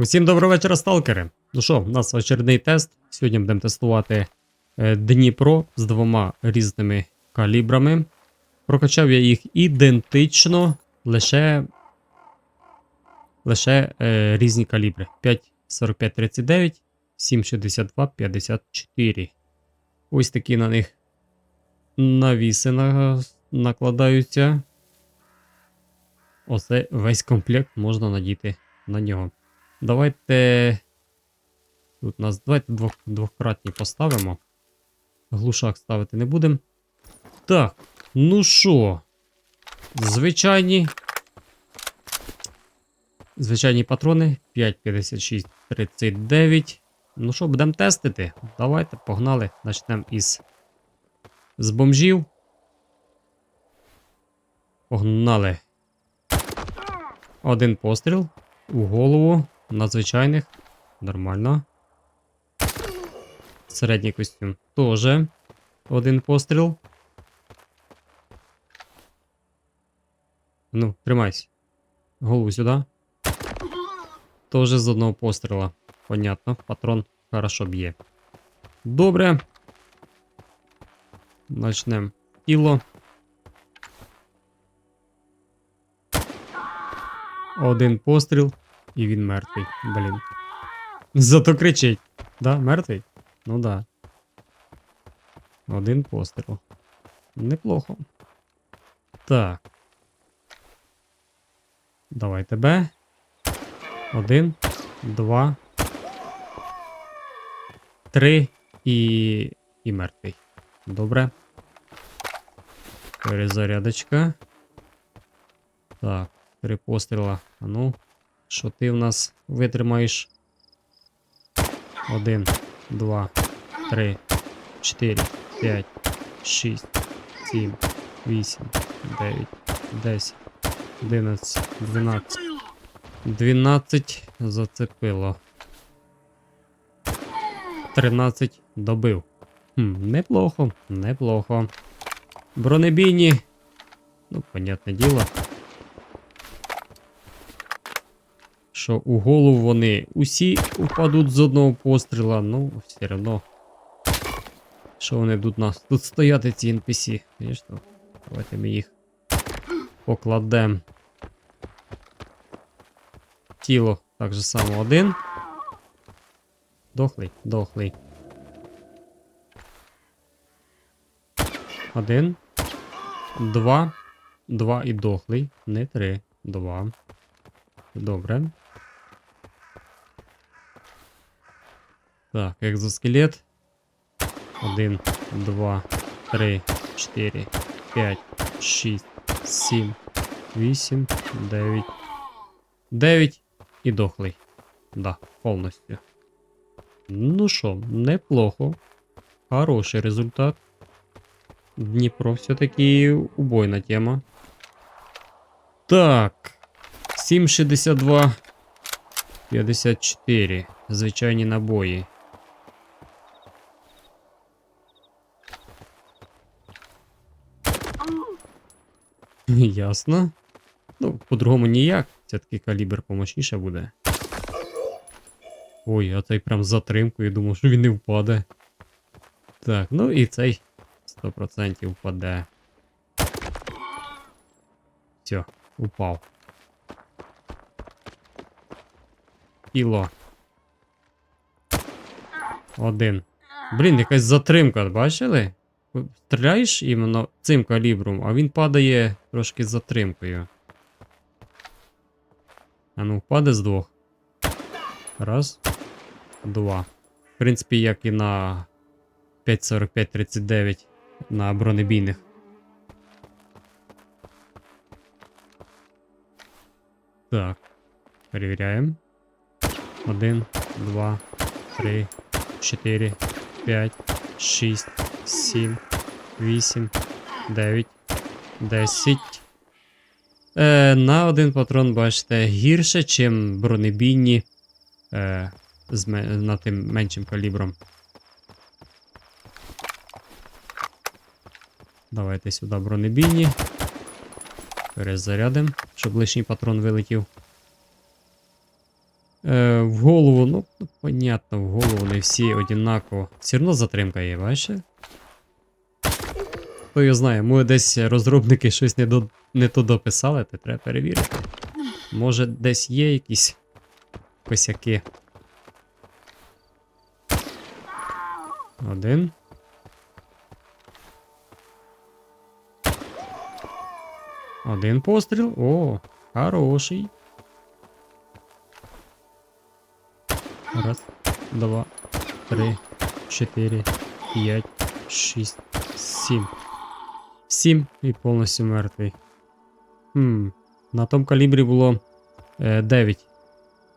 Усім доброго вечора, сталкери. Ну що, у нас очередний тест. Сьогодні будемо тестувати е, Дніпро з двома різними калібрами. Прокачав я їх ідентично, лише, лише е, різні калібри. 5,45-39, 7,62-54. Ось такі на них навіси на, накладаються. Оце весь комплект можна надіти на нього. Давайте. Тут нас давайте двох, двократні поставимо. Глушак ставити не будемо. Так, ну що? Звичайні. Звичайні патрони 5,56, 39. Ну що, будемо тестити? Давайте, погнали. Почнемо із з бомжів. Погнали. Один постріл у голову. Надзвичайних. Нормально. Середній костюм. Тоже. Один постріл. Ну, тримайся. Голову сюди. Тоже з одного постріла. Понятно. Патрон хорошо б'є. Добре. Начнем тіло. Один постріл. І він мертвий. Блін. Зато кричить. Да, мертвий? Ну да. Один постріл. Неплохо. Так. Давай тебе. Один, два, три і. і мертвий. Добре. Перезарядочка. Так, три постріла. А ну. Що ти в нас витримаєш? Один, два, три, чотири, п'ять, шість, сім, вісім, дев'ять, десять, одинадцять, дванадцять. Дванадцять зацепило. Тринадцять добив. Хм, неплохо, неплохо. Бронебійні. Ну, понятне діло. Що у голову вони усі упадуть з одного постріла, ну, все одно. Що вони тут нас? Тут стояти ці NPC. Звісно, давайте ми їх покладемо. Тіло так же само один. Дохлий, дохлий. Один. Два. Два і дохлий. Не три. Два. Добре. Так, екзоскелет. Один, два, три, чотири, п'ять, шість, сім, вісім, дев'ять. Дев'ять і дохлий. Да, повністю. Ну що, неплохо. Хороший результат. Дніпро все-таки убойна тема. Так. 7,62. 54. Звичайні набої. Ясно. Ну, по-другому ніяк. Все-таки калібр помощніше буде. Ой, а цей прям затримкою думав, що він не впаде. Так, ну і цей 100% впаде. Все, упав. Кіло. Один. Блін, якась затримка, бачили? Стріляєш іменно цим калібром, а він падає трошки з затримкою. А ну, впаде з двох. Раз. Два. В принципі, як і на 5.45-39 на бронебійних. Так. Перевіряємо. Один, два, три, чотири, п'ять, шість, сім, вісім, дев'ять, десять. Е, на один патрон, бачите, гірше, чим бронебійні е, з на тим меншим калібром. Давайте сюди бронебійні. Перезарядимо, щоб лишній патрон вилетів. Е, в голову, ну, понятно, в голову не всі однаково. Все одно затримка є, бачите? Хто його знає, може десь розробники щось не, до, не то дописали, то треба перевірити. Може десь є якісь косяки. Один. Один постріл. О, хороший. Раз, два, три, чотири, п'ять, шість, сім. Сім і повністю мертвий. Хм. На тому калібрі було е, 9,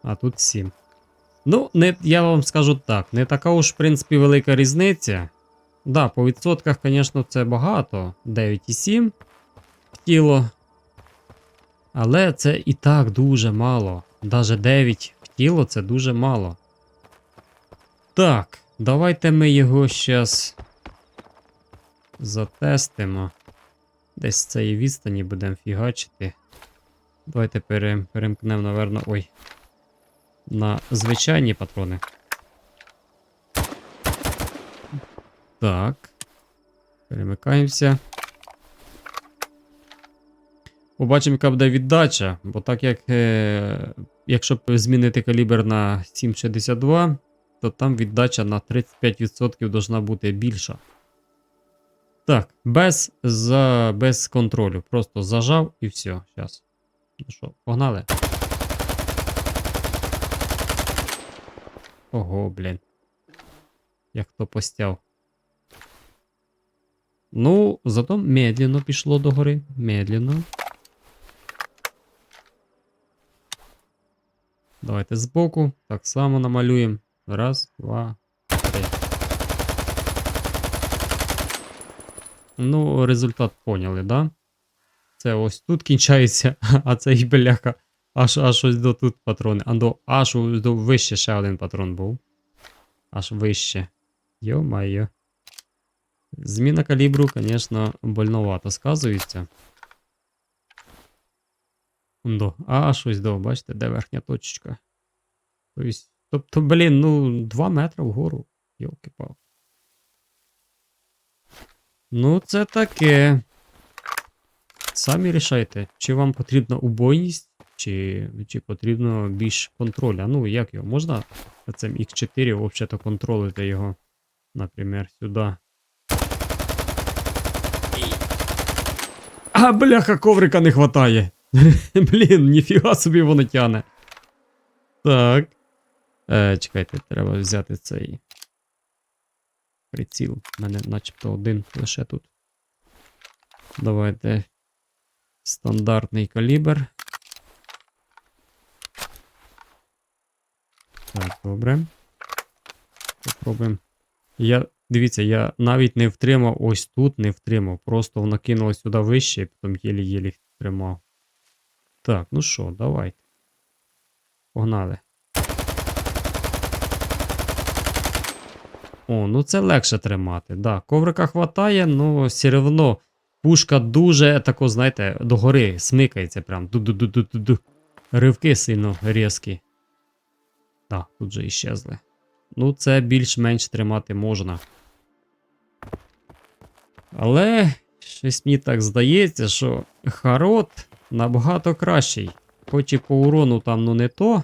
а тут 7. Ну, не, я вам скажу так, не така уж, в принципі, велика різниця. Да, по відсотках, звісно, це багато. 9,7 в тіло. Але це і так дуже мало. Даже 9 в тіло це дуже мало. Так, давайте ми його зараз затестимо. Десь з цієї відстані будемо фігачити. Давайте пере, перемкнемо, напевно, ой. На звичайні патрони. Так. Перемикаємося. Побачимо, яка буде віддача, бо так як е, якщо змінити калібр на 7,62, то там віддача на 35% должна бути більша. Так, без, за, без контролю. Просто зажав і все. Зараз. Ну що, погнали? Ого, блін. Як то постяв. Ну, зато медленно пішло до гори. Медленно. Давайте збоку. Так само намалюємо. Раз, два, три. Ну, результат поняли, да? Це ось тут кінчається, а це і бляха. Аж аж ось до тут патрони. А до аж до вище ще один патрон був. Аж вище. Йо-майо. Зміна калібру, звісно, больновато сказується. До, аж ось до, бачите, де верхня точечка. Тобто блін, ну, 2 метри вгору. Йолки-палки. Ну, це таке. Самі рішайте, чи вам потрібна убойність, чи, чи потрібно більш контроля. Ну, як його? Можна цим X4 взагалі контролити його, наприклад, сюди. А, бляха, коврика не хватає. Блін, ніфіга собі воно тяне. Так. Е, чекайте, треба взяти цей приціл. У мене начебто один лише тут. Давайте. Стандартний калібр. Так, добре. Попробуємо. Я, дивіться, я навіть не втримав ось тут, не втримав. Просто воно кинуло сюди вище, і потім єлі-єлі тримав. Так, ну що, давайте. Погнали. О, ну це легше тримати. Да, коврика хватає, ну все одно пушка дуже тако, знаєте, догори смикається прям. Ду-ду-ду-ду-ду. Ривки сильно різкі. Так, тут же іщезли. Ну, це більш-менш тримати можна. Але щось мені так здається, що Харот набагато кращий. Хоч і по урону там ну не то.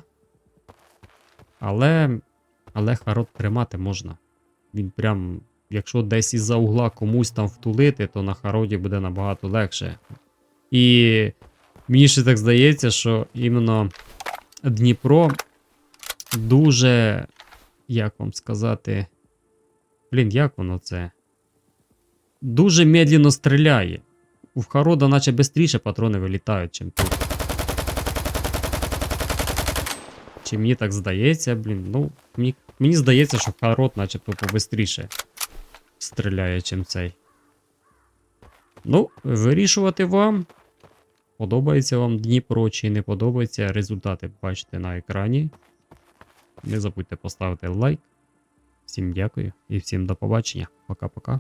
Але. Але Харот тримати можна. Він прям, якщо десь із-за угла комусь там втулити, то на Хароді буде набагато легше. І мені ще так здається, що іменно Дніпро дуже. Як вам сказати. Блін, як воно це? Дуже медленно стріляє. У Харода, наче швидше патрони вилітають, чим тут. Чи мені так здається, блін. Ну, мені, мені здається, що Харот начебто побистріше стріляє, чим цей. Ну, вирішувати вам. Подобається вам Дніпро чи не подобається. Результати бачите на екрані. Не забудьте поставити лайк. Всім дякую і всім до побачення. Пока-пока.